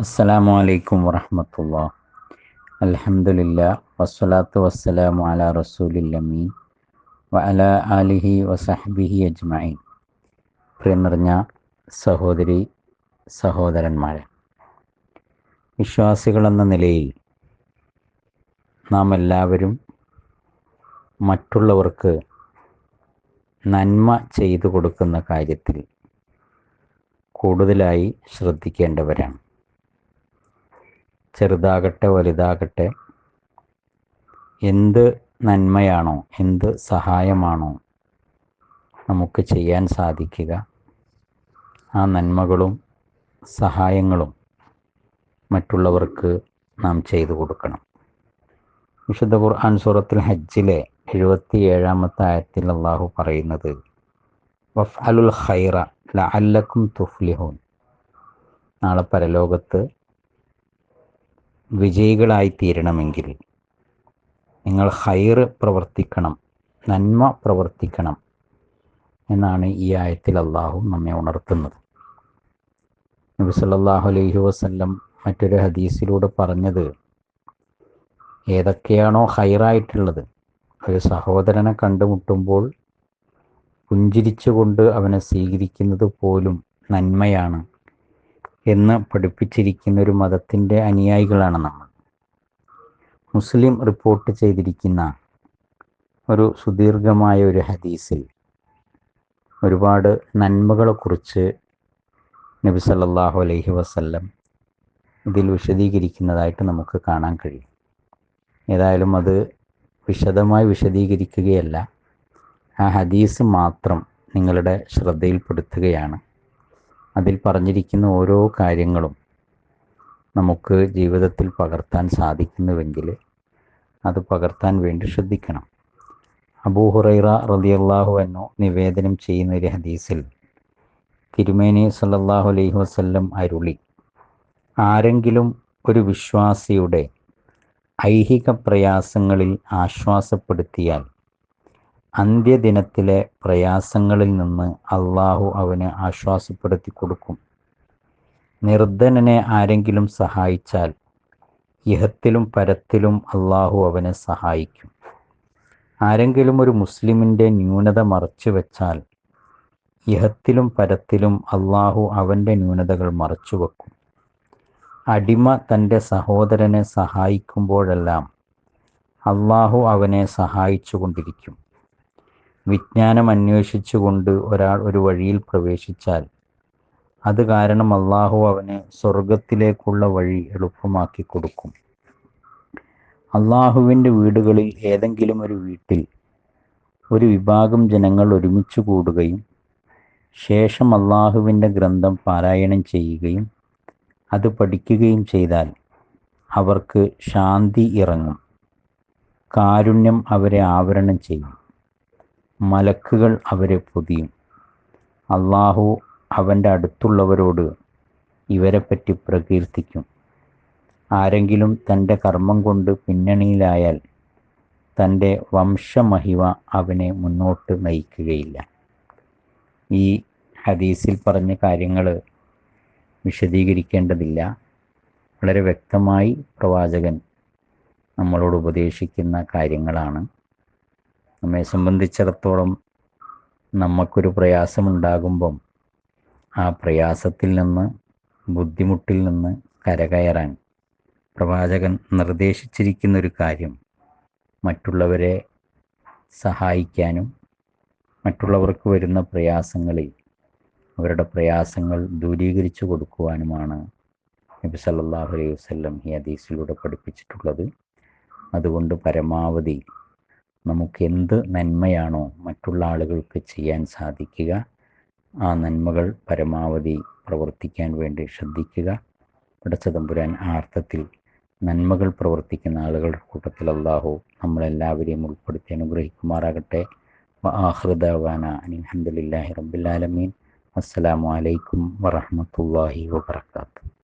അസ്സലാമു അലൈക്കും വറഹമത്തുള്ള. അലഹമുല്ല വസ്സലാത്തു വസ്സലാമു അല റസൂലില്ലമീൻ വ അല ആലിഹി വസഹ്ബിഹി അജ്മഈൻ. പ്രിയം നിറഞ്ഞ സഹോദരി സഹോദരന്മാരെ വിശ്വാസികളെന്ന നിലയിൽ നാം എല്ലാവരും മറ്റുള്ളവർക്ക് നന്മ ചെയ്തു കൊടുക്കുന്ന കാര്യത്തിൽ കൂടുതലായി ശ്രദ്ധിക്കേണ്ടവരാണ്. ചെറുതാകട്ടെ വലുതാകട്ടെ എന്ത് നന്മയാണോ എന്ത് സഹായമാണോ നമുക്ക് ചെയ്യാൻ സാധിക്കുക ആ നന്മകളും സഹായങ്ങളും മറ്റുള്ളവർക്ക് നാം ചെയ്തു കൊടുക്കണം. വിശുദ്ധ ഖുർആൻ സൂറത്തുൽ ഹജ്ജിലെ എഴുപത്തി ഏഴാമത്തെ ആയത്തിൽ അള്ളാഹു പറയുന്നത് വഫ് അലുൽ ഖൈറ അല്ലക്കും തുഫ്ലിഹോൻ. നാളെ പരലോകത്ത് വിജയികളായി തീരണമെങ്കിൽ നിങ്ങൾ ഹൈർ പ്രവർത്തിക്കണം നന്മ പ്രവർത്തിക്കണം എന്നാണ് ഈ ആയത്തിൽ അള്ളാഹു നമ്മെ ഉണർത്തുന്നത്. നബി സല്ലല്ലാഹു അലൈഹി വസല്ലം മറ്റൊരു ഹദീസിലൂടെ പറഞ്ഞത് ഏതൊക്കെയാണോ ഹൈറായിട്ടുള്ളത് ഒരു സഹോദരനെ കണ്ടുമുട്ടുമ്പോൾ പുഞ്ചിരിച്ചുകൊണ്ട് അവനെ സ്വീകരിക്കുന്നത് പോലും നന്മയാണ്. എന്ന് പഠിപ്പിച്ചിരിക്കുന്ന ഒരു മതത്തിന്റെ അനുയായികളാണ് നമ്മൾ. മുസ്ലിം റിപ്പോർട്ട് ചെയ്തിരിക്കുന്ന ഒരു സുദീർഘമായ ഒരു ഹദീസിൽ ഒരുപാട് നന്മകളെക്കുറിച്ച് നബി സല്ലാഹു അലൈഹി വസല്ലം ഇതിൽ വിശദീകരിക്കുന്നതായിട്ട് നമുക്ക് കാണാൻ കഴിയും. ഏതായാലും അത് വിശദമായി വിശദീകരിക്കുകയല്ല. ആ ഹദീസ് മാത്രം നിങ്ങളുടെ ശ്രദ്ധയിൽപ്പെടുത്തുകയാണ്. അതിൽ പറഞ്ഞിരിക്കുന്ന ഓരോ കാര്യങ്ങളും നമുക്ക് ജീവിതത്തിൽ പകർത്താൻ സാധിക്കുന്നുവെങ്കിൽ അത് പകർത്താൻ വേണ്ടി ശ്രദ്ധിക്കണം. അബൂഹുറൈറ റളിയല്ലാഹു അൻഹു നിവേദനം ചെയ്യുന്ന ഒരു ഹദീസിൽ തിരുമേനി സല്ലാഹു അലൈഹി വസ്ല്ലം അരുളി ആരെങ്കിലും ഒരു വിശ്വാസിയുടെ ഐഹിക പ്രയാസങ്ങളിൽ ആശ്വാസപ്പെടുത്തിയാൽ അന്ത്യദിനത്തിലെ പ്രയാസങ്ങളിൽ നിന്ന് അള്ളാഹു അവന് ആശ്വാസപ്പെടുത്തി കൊടുക്കും. നിർധനനെ ആരെങ്കിലും സഹായിച്ചാൽ ഇഹത്തിലും പരത്തിലും അള്ളാഹു അവനെ സഹായിക്കും. ആരെങ്കിലും ഒരു മുസ്ലിമിന്റെ ന്യൂനത മറച്ചു വെച്ചാൽ ഇഹത്തിലും പരത്തിലും അള്ളാഹു അവന്റെ ന്യൂനതകൾ മറച്ചു വെക്കും. അടിമ തന്റെ സഹോദരനെ സഹായിക്കുമ്പോഴെല്ലാം അള്ളാഹു അവനെ സഹായിച്ചു കൊണ്ടിരിക്കും. വിജ്ഞാനം അന്വേഷിച്ചുകൊണ്ട് ഒരാൾ ഒരു വഴിയിൽ പ്രവേശിച്ചാൽ അത് കാരണം അള്ളാഹു അവന് സ്വർഗത്തിലേക്കുള്ള വഴി എളുപ്പമാക്കി കൊടുക്കും. അള്ളാഹുവിന്റെ വീടുകളിൽ ഏതെങ്കിലും ഒരു വീട്ടിൽ ഒരു വിഭാഗം ജനങ്ങൾ ഒരുമിച്ച് കൂടുകയും ശേഷം അള്ളാഹുവിന്റെ ഗ്രന്ഥം പാരായണം ചെയ്യുകയും അത് പഠിക്കുകയും ചെയ്താൽ അവർക്ക് ശാന്തി ഇറങ്ങും. കാരുണ്യം അവരെ ആവരണം ചെയ്യും. മലക്കുകൾ അവരെ പൊതിയും. അള്ളാഹു അവന്റെ അടുത്തുള്ളവരോട് ഇവരെപ്പറ്റി പ്രകീർത്തിക്കും. ആരെങ്കിലും തന്റെ കർമ്മം കൊണ്ട് പിന്നണിയിലായാൽ തന്റെ വംശമഹിമ അവനെ മുന്നോട്ട് നയിക്കുകയില്ല. ഈ ഹദീസിൽ പറഞ്ഞ കാര്യങ്ങൾ വിശദീകരിക്കേണ്ടതില്ല. വളരെ വ്യക്തമായി പ്രവാചകൻ നമ്മളോട് ഉപദേശിക്കുന്ന കാര്യങ്ങളാണ്. നമ്മെ സംബന്ധിച്ചിടത്തോളം നമുക്കൊരു പ്രയാസമുണ്ടാകുമ്പം ആ പ്രയാസത്തിൽ നിന്ന് ബുദ്ധിമുട്ടിൽ നിന്ന് കരകയറാൻ പ്രവാചകൻ നിർദ്ദേശിച്ചിരിക്കുന്ന ഒരു കാര്യം മറ്റുള്ളവരെ സഹായിക്കാനും മറ്റുള്ളവർക്ക് വരുന്ന പ്രയാസങ്ങളിൽ അവരുടെ പ്രയാസങ്ങൾ ദൂരീകരിച്ചു കൊടുക്കുവാനുമാണ് നബി സല്ലല്ലാഹു അലൈഹി വസല്ലം ഈ ഹദീസിലൂടെ പഠിപ്പിച്ചിട്ടുള്ളത്. അതുകൊണ്ട് പരമാവധി നമുക്ക് എന്ത് നന്മയാണോ മറ്റുള്ള ആളുകൾക്ക് ചെയ്യാൻ സാധിക്കുക ആ നന്മകൾ പരമാവധി പ്രവർത്തിക്കാൻ വേണ്ടി ശ്രദ്ധിക്കുക. പടച്ചതമ്പുരാൻ ആ അർത്ഥത്തിൽ നന്മകൾ പ്രവർത്തിക്കുന്ന ആളുകളുടെ കൂട്ടത്തിൽ അള്ളാഹു നമ്മളെല്ലാവരെയും ഉൾപ്പെടുത്തി അനുഗ്രഹിക്കുമാറാകട്ടെ. ആഹൃദാന അനിൽഹമുല്ലാഹി റബ്ബുലാലമീൻ അസ്സലാമു അലൈക്കും വറഹമത്തല്ലാഹി വബർക്കാത്തു